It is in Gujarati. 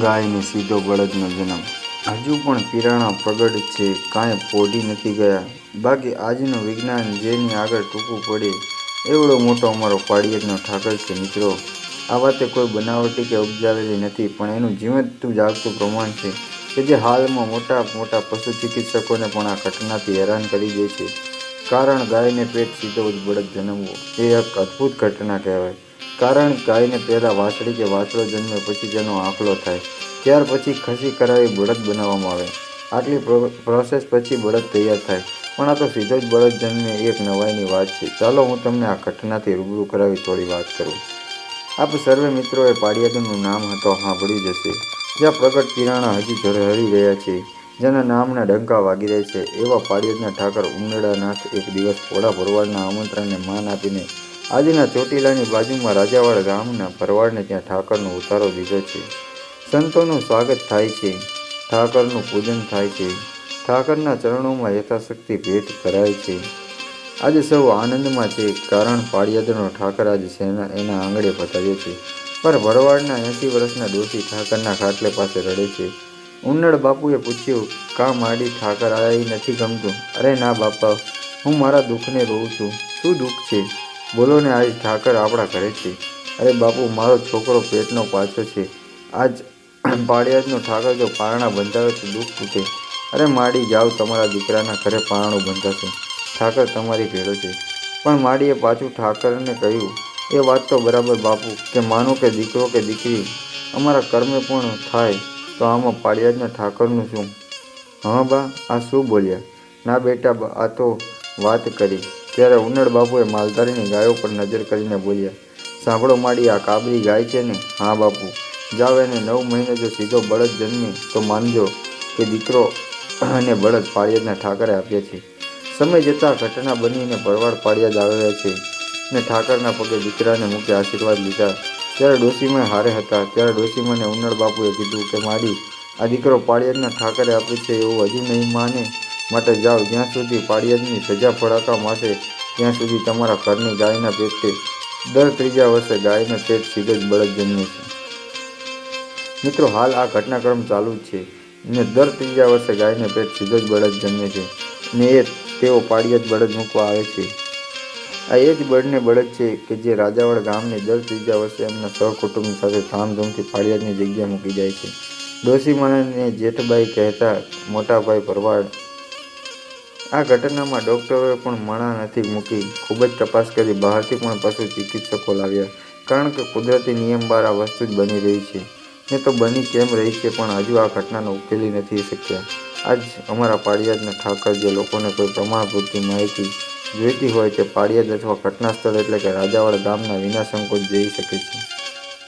ગાયને સીધો બળદનો જન્મ. હજુ પણ પીરાણા પ્રગટ છે, કાંઈ પોઢી નથી ગયા. બાકી આજનું વિજ્ઞાન જેની આગળ ટૂંકું પડે, એવડો મોટો અમારો પાડિયતનો ઠાકર છે, મિત્રો. આ વાતે કોઈ બનાવટી કે ઉપજાવેલી નથી, પણ એનું જીવંતું જાગતું પ્રમાણ છે, કે જે હાલમાં મોટા મોટા પશુ ચિકિત્સકોને પણ આ ઘટનાથી હેરાન કરી દે છે. કારણ ગાયને પેટ સીધો જ બળદ જન્મવો. એ એક અદ્ભુત ઘટના કહેવાય. કારણ ગાયને પહેલાં વાછડી કે વાછડો જન્મે પછી તેનો આંકલો થાય. ત્યાર પછી ખસી કરાવી બળદ બનાવવામાં આવે. આટલી પ્રો- પ્રોસેસ પછી બળદ તૈયાર થાય. પણ આ તો સીધો જ બળદ જન્મે એક નવાઈની વાત છે. ચાલો હું તમને આ ઘટનાથી રૂબરૂ કરાવી થોડી વાત કરું. આપ સર્વે મિત્રોએ પાડિયાદનું નામ હતો સાંભળ્યું જશે જ્યાં પ્રગટ કિરાણા હજી ઝળહળી રહ્યા છે. જેના નામના ડંકા વાગી રહ્યા છે. એવા પાડિયાદના ઠાકર ઉમરડાનાથ એક દિવસ પોળા ભરવાડના આમંત્રણને માન આપીને આજના ચોટીલાની બાજુમાં રાજાવાડ ગામના ભરવાડને ત્યાં ઠાકરનો ઉતારો દીધો છે. સંતોનું સ્વાગત થાય છે. ઠાકરનું પૂજન થાય છે. ઠાકરના ચરણોમાં યથાશક્તિ ભેટ કરાય છે. આજે સૌ આનંદમાં છે. કારણ પાળિયાદનો ઠાકર આજે સેના એના આંગળે પતાવ્યો છે. પર ભરવાડના એંસી વર્ષના ડોશી ઠાકરના ખાટલે પાસે રડે છે. ઉન્નળ બાપુએ પૂછ્યું, કા માડી ઠાકર આ નથી ગમતું? અરે ના બાપા, હું મારા દુઃખને રોઉં છું. શું દુઃખ છે? બોલો ને આજ ઠાકર, આપણા ઘરે છે. અરે બાપુ, મારો છોકરો પેટનો પાછો છે. આજ પાળિયાજનો ઠાકર જો પારણા બંધાવે તો દુઃખ તૂટે. અરે માડી, જાઓ તમારા દીકરાના ઘરે પારણું બંધાશે. ઠાકર તમારી ભેળો છે. પણ માડીએ પાછું ઠાકરને કહ્યું, એ વાત તો બરાબર બાપુ, કે માનો કે દીકરો કે દીકરી, અમારા કર્મે પણ થાય તો આમાં પાળિયાજના ઠાકરનું શું? હા બા, આ શું બોલ્યા? ના બેટા આ તો વાત કરી. ત્યારે ઉનડ બાપુએ માલધારીની ગાયો પર નજર કરીને બોલ્યા, સાંભળો માડી, આ કાબરી ગાય છે ને? હા, બાપુ. જાઓ એને નવ મહિને જો સીધો બળદ જન્મે, તો માનજો કે દીકરો અને બળદ પાળિયાદના ઠાકરે આપ્યા છે. સમય જતાં ઘટના બનીને ભરવાડ પાળિયાદ આવ્યા છે ને ઠાકરના પગે દીકરાને મૂકે આશીર્વાદ લીધા. ત્યારે ડોશીમાં હારે હતા. ત્યારે ડોશીમાને ઉનળ બાપુએ કીધું કે, માડી, આ દીકરો પાળિયાદના ઠાકરે આપ્યું છે એવું હજુ નહીં માને. માટે જાઓ. જ્યાં સુધી પાડિયાદની સજા ફળાકા માટે ત્યાં સુધી તમારા ઘરની ગાયના પેટે દર ત્રીજા વર્ષે ગાયના પેટ સીધો જ બળદ જન્મે છે. મિત્રો, હાલ આ ઘટનાક્રમ ચાલુ જ છે ને દર ત્રીજા વર્ષે ગાયને પેટ સીધો જ બળદ જન્મે છે ને એ તેઓ પાડિયાદ બળદ મૂકવા આવે છે. આ એ જ બળને બળદ છે કે જે રાજાવાડ ગામને દર ત્રીજા વર્ષે એમના સહકુટુંબ સાથે ધામધૂમથી પાડિયાદની જગ્યા મૂકી જાય છે. ડોશીમાને જેઠબાઈ કહેતા, મોટાભાઈ ભરવાડ આ ઘટનામાં ડૉક્ટરોએ પણ મણા નથી મૂકી. ખૂબ જ તપાસ કરી બહારથી પણ પશુ ચિકિત્સકો લાવ્યા, કારણ કે કુદરતી નિયમ બહાર આ વસ્તુ જ બની રહી છે. ને તો બની કેમ રહી છે પણ હજુ આ ઘટનાનો ઉકેલી નથી શક્યા. આજ અમારા પાળિયાદના ઠાકર જે લોકોને કોઈ પ્રમાણભૂતની માહિતી જોઈતી હોય તે પાળિયાદ અથવા ઘટના સ્થળ એટલે કે રાજાવાડ ગામના વિના સંકોચ જઈ શકે છે.